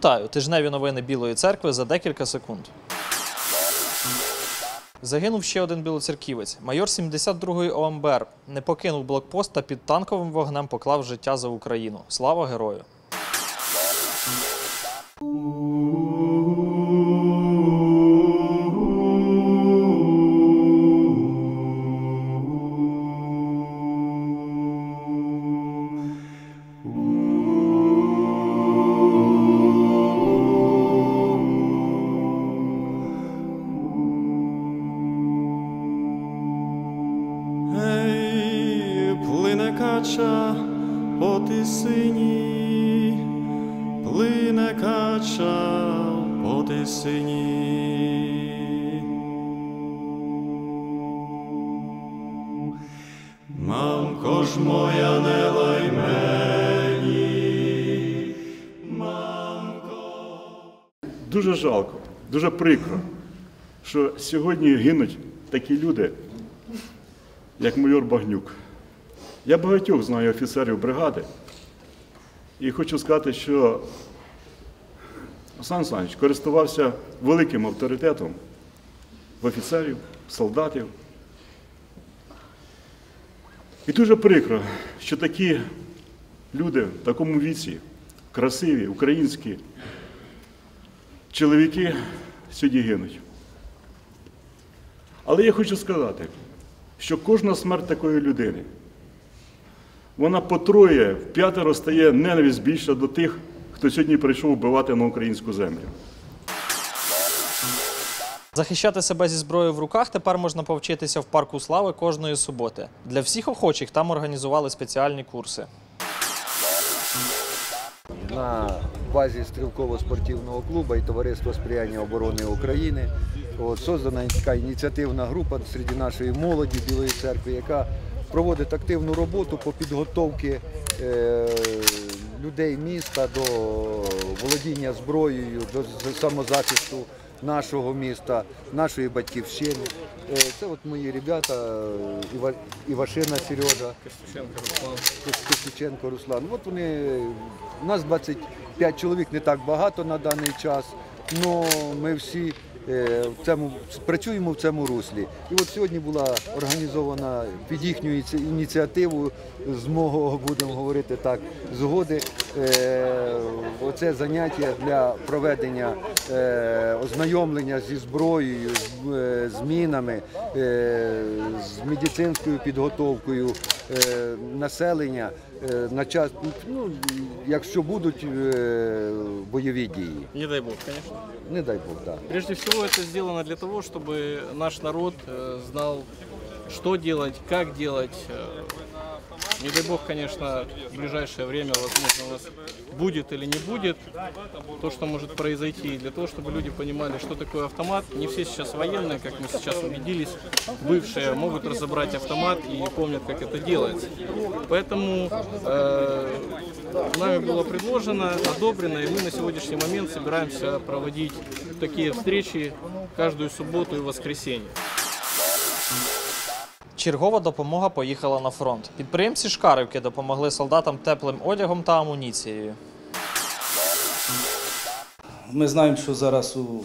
Вітаю! Тижневі новини Білої церкви за декілька секунд. Загинув ще один білоцерківець. Майор 72-ї ОМБР не покинув блокпост та під танковим вогнем поклав життя за Україну. Слава герою! Мамко ж моя не лай мені, мамко. Дуже жалко, дуже прикро, що сьогодні гинуть такі люди, як майор Багнюк. Я багатьох знаю офіцерів бригади і хочу сказати, що Олександр Олександрович користувався великим авторитетом в офіцерів, солдатів. І дуже прикро, що такі люди в такому віці, красиві, українські, чоловіки сьогодні гинуть. Але я хочу сказати, що кожна смерть такої людини, вона потроє, в п'ятеро стає ненависть більша до тих, хто сьогодні прийшов вбивати на українську землю. Захищати себе зі зброєю в руках тепер можна повчитися в парку слави кожної суботи. Для всіх охочих там організували спеціальні курси. на базі стрілково-спортивного клубу і товариства сприяння оборони України. От, создана така ініціативна група серед нашої молоді Білої церкви, яка проводить активну роботу по підготовці е, людей міста до володіння зброєю, до самозахисту нашого міста, нашої батьківщини. Е, Це от мої ребята, е, Іва- Івашина Сережа, Костюченко Руслан. От вони, у нас 25 чоловік, не так багато на даний час, але ми всі в цьому, працюємо в цьому руслі. І от сьогодні була організована під їхню ініціативу, з мого, будемо говорити так, згоди, е, оце заняття для проведення е, ознайомлення зі зброєю, з, е, мінами, е, з медицинською підготовкою е, населення е, на час, ну, якщо будуть е, бойові дії. Не дай бог, конечно. Не дай Бог, так. Прежде всего это сделано для того, чтобы наш народ э, знал, что делать, как делать. Не дай бог, конечно, в ближайшее время, возможно, у нас будет или не будет то, что может произойти, для того, чтобы люди понимали, что такое автомат. Не все сейчас военные, как мы сейчас убедились, бывшие могут разобрать автомат и помнят, как это делается. Поэтому э, нами было предложено, одобрено, и мы на сегодняшний момент собираемся проводить такие встречи каждую субботу и воскресенье. Чергова допомога поїхала на фронт. Підприємці Шкарівки допомогли солдатам теплим одягом та амуніцією. Ми знаємо, що зараз у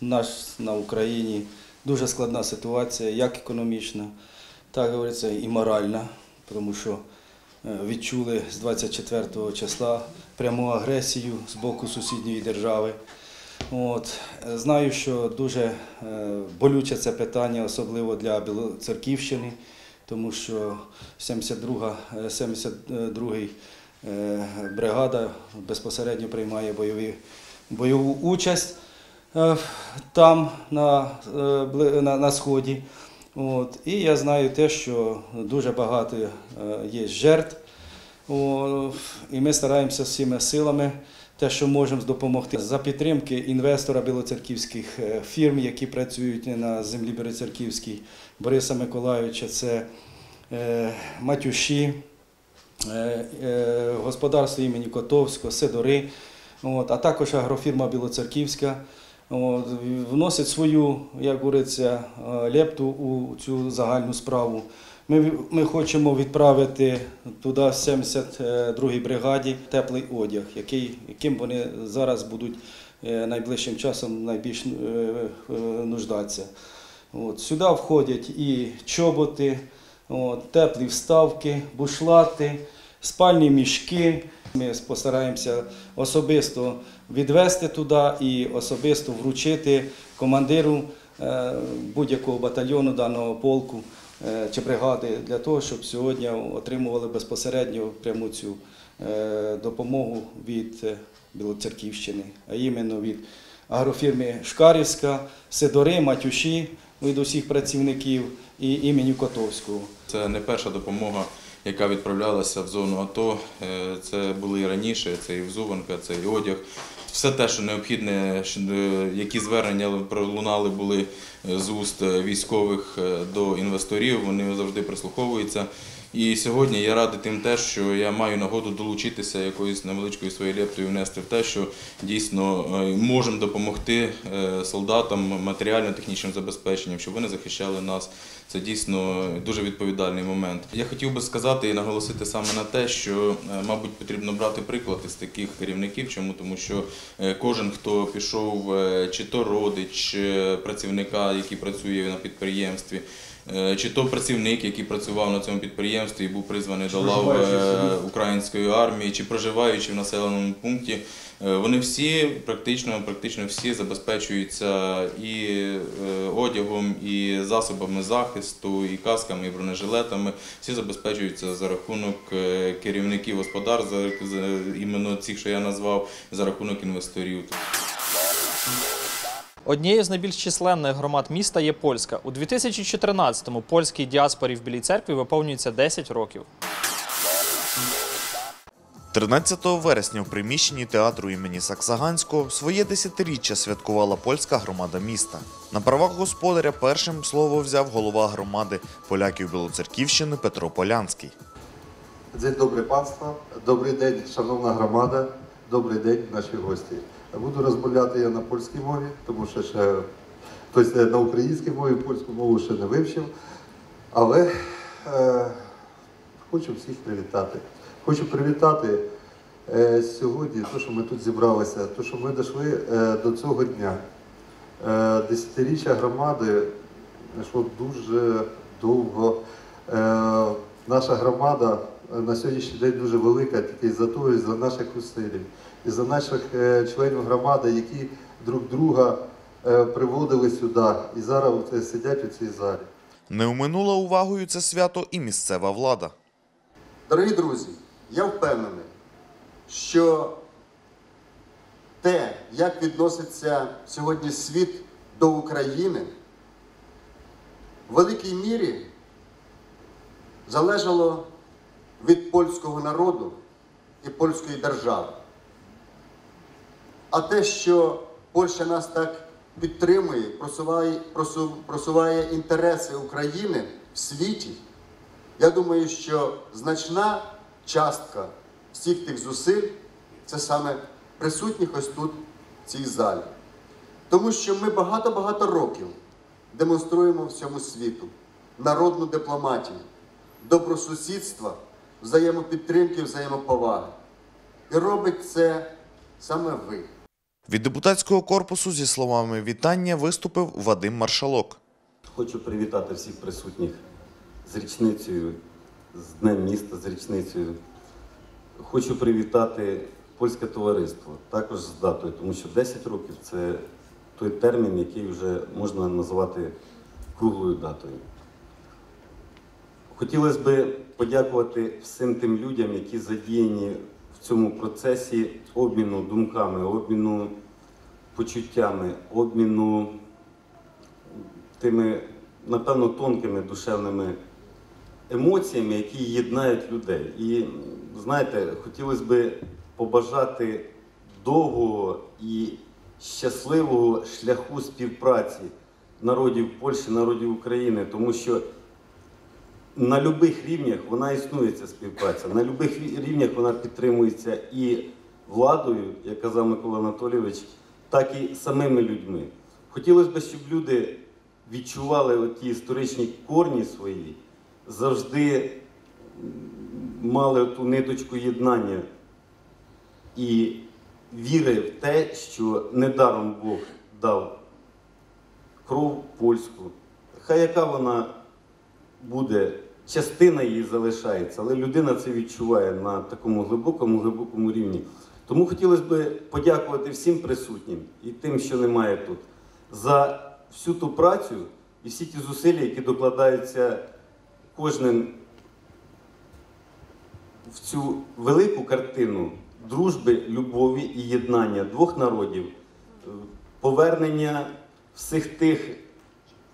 нас на Україні дуже складна ситуація, як економічна, так говориться, і моральна, тому що е, відчули з 24 числа пряму агресію з боку сусідньої держави. От. е, Знаю, що дуже е, болюче це питання, особливо для Білоцерківщини, тому що 72 е, 72-й е, бригада безпосередньо приймає бойові, бойову участь е, там на, е, на, на сході. От. І я знаю те, що дуже багато е, є жертв. І ми стараємося всіма силами те, що можемо допомогти за підтримки інвестора білоцерківських е, фірм, які працюють на землі Білоцерківській, Бориса Миколайовича, це е, Матюші, е, господарство імені Котовського, Сидори, а також агрофірма Білоцерківська. вносить свою, як говориться, лепту у цю загальну справу. Ми, ми хочемо відправити туди 72-й бригаді теплий одяг, який, яким вони зараз будуть е, найближчим часом найбільш е, е, нуждатися. От, сюди входять і чоботи, от, теплі вставки, бушлати, спальні мішки. Ми постараємося особисто відвести туди і особисто вручити командиру е, будь-якого батальйону даного полку е, чи бригади для того, щоб сьогодні отримували безпосередньо пряму цю е, допомогу від е, Білоцерківщини, а іменно від агрофірми Шкарівська, Сидори, Матюші, від усіх працівників і імені Котовського. Це не перша допомога, яка відправлялася в зону АТО. Е, Це були і раніше, це і взуванка, це і одяг. Все те, що необхідне, е, які звернення пролунали були е, з уст е, військових до інвесторів, вони завжди прислуховуються. І сьогодні я радий тим те, що я маю нагоду долучитися якоюсь невеличкою своєю лептою внести в те, що дійсно е, можемо допомогти е, солдатам матеріально-технічним забезпеченням, щоб вони захищали нас. Це дійсно дуже відповідальний момент. Я хотів би сказати і наголосити саме на те, що, е, мабуть, потрібно брати приклад із таких керівників. Чому? Тому що кожен, хто пішов, чи то родич е, працівника, який працює на підприємстві, чи то працівник, який працював на цьому підприємстві і був призваний до лав е, української армії, чи проживаючи в населеному пункті, е, вони всі практично, практично всі забезпечуються і е, одягом, і засобами захисту, і касками, і бронежилетами. Всі забезпечуються за рахунок е, керівників господарств, іменно цих, що я назвав, за рахунок інвесторів. Однією з найбільш численних громад міста є польська. У 2014-му польській діаспорі в Білій церкві виповнюється 10 років. 13 вересня в приміщенні театру імені Саксаганського своє десятиріччя святкувала польська громада міста. На правах господаря першим слово взяв голова громади поляків Білоцерківщини Петро Полянський. Dzień dobry Państwa, добрий день, шановна громада, добрий день, наші гості. Буду розмовляти я на польській мові, тому що ще тобто на українській мові польську мову ще не вивчив. Але е, хочу всіх привітати. Хочу привітати е, сьогодні, те, що ми тут зібралися, те, що ми дійшли е, до цього дня. Е, десятиріччя громади йшло дуже довго. Е, наша громада е, на сьогоднішній день дуже велика, тільки за того, і за наших зусиль, і за наших е, членів громади, які друг друга е, приводили сюди і зараз сидять у цій залі. Не оминула увагою це свято і місцева влада. Дорогі друзі, я впевнений, що те, як відноситься сьогодні світ до України, в великій мірі залежало від польського народу і польської держави. А те, що Польща нас так підтримує, просуває, просу- просуває інтереси України в світі, я думаю, що значна частка всіх тих зусиль це саме присутніх ось тут, в цій залі. Тому що ми багато-багато років демонструємо всьому світу народну дипломатію, добросусідства, взаємопідтримки, взаємоповаги. І робить це саме ви. Від депутатського корпусу зі словами вітання виступив Вадим Маршалок. Хочу привітати всіх присутніх з річницею, з Днем міста, з річницею. Хочу привітати польське товариство також з датою, тому що 10 років це той термін, який вже можна назвати круглою датою. Хотілося б подякувати всім тим людям, які задіяні в цьому процесі обміну думками, обміну почуттями, обміну тими, напевно, тонкими душевними емоціями, які єднають людей. І знаєте, хотілося б побажати довгого і щасливого шляху співпраці народів Польщі, народів України, тому що на будь-яких рівнях вона існує ця співпраця. На будь-яких рівнях вона підтримується і владою, як казав Микола Анатолійович, так і самими людьми. Хотілося б, щоб люди відчували ті історичні корні свої, завжди мали ту ниточку єднання і віри в те, що недаром Бог дав кров польську. Хай яка вона буде, частина її залишається, але людина це відчуває на такому глибокому, глибокому рівні. Тому хотілося б подякувати всім присутнім і тим, що немає тут, за всю ту працю і всі ті зусилля, які докладаються кожним в цю велику картину дружби, любові і єднання двох народів, повернення всіх тих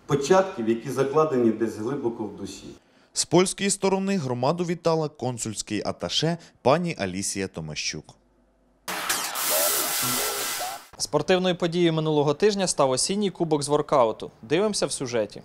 початків, які закладені десь глибоко в душі. З польської сторони громаду вітала консульський аташе пані Алісія Томащук. Спортивною подією минулого тижня став осінній кубок з воркауту. Дивимося в сюжеті.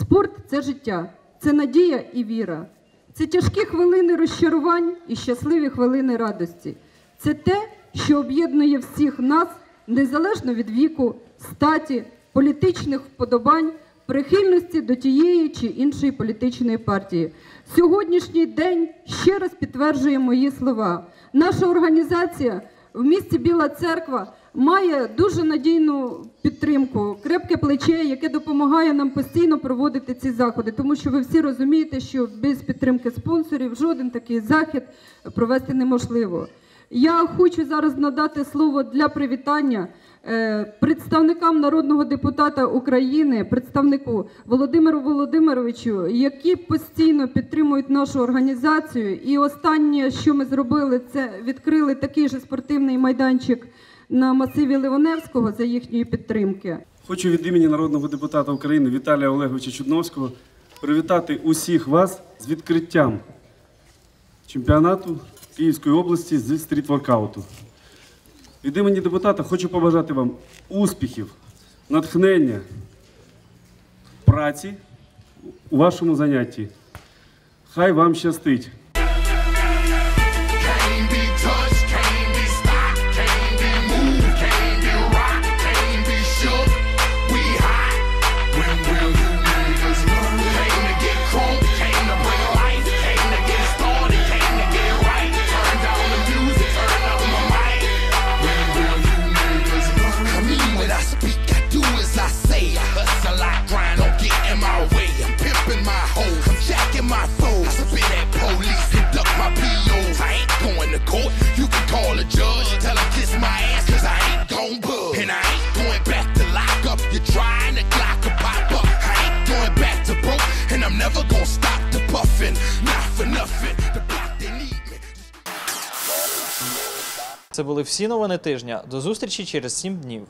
Спорт це життя, це надія і віра. Це тяжкі хвилини розчарувань і щасливі хвилини радості. Це те, що об'єднує всіх нас незалежно від віку, статі, політичних вподобань, прихильності до тієї чи іншої політичної партії. Сьогоднішній день ще раз підтверджує мої слова. Наша організація в місті Біла Церква має дуже надійну підтримку, крепке плече, яке допомагає нам постійно проводити ці заходи, тому що ви всі розумієте, що без підтримки спонсорів жоден такий захід провести неможливо. Я хочу зараз надати слово для привітання е, представникам народного депутата України, представнику Володимиру Володимировичу, які постійно підтримують нашу організацію. І останнє, що ми зробили, це відкрили такий же спортивний майданчик на масиві Ливаневського за їхньої підтримки. Хочу від імені народного депутата України Віталія Олеговича Чудновського привітати усіх вас з відкриттям чемпіонату Київської області з стрітворкауту. Від імені депутата хочу побажати вам успіхів, натхнення, праці у вашому занятті. Хай вам щастить! Court, you can call a judge. Tell him kiss my ass, cause I ain't gon' bug. And I ain't going back to lock up. You're trying to clock a pop up. I ain't going back to broke, and I'm never gonna stop the puffin'. Not for nothing. The block they need me. Це були всі новини тижня. До зустрічі через 7 днів.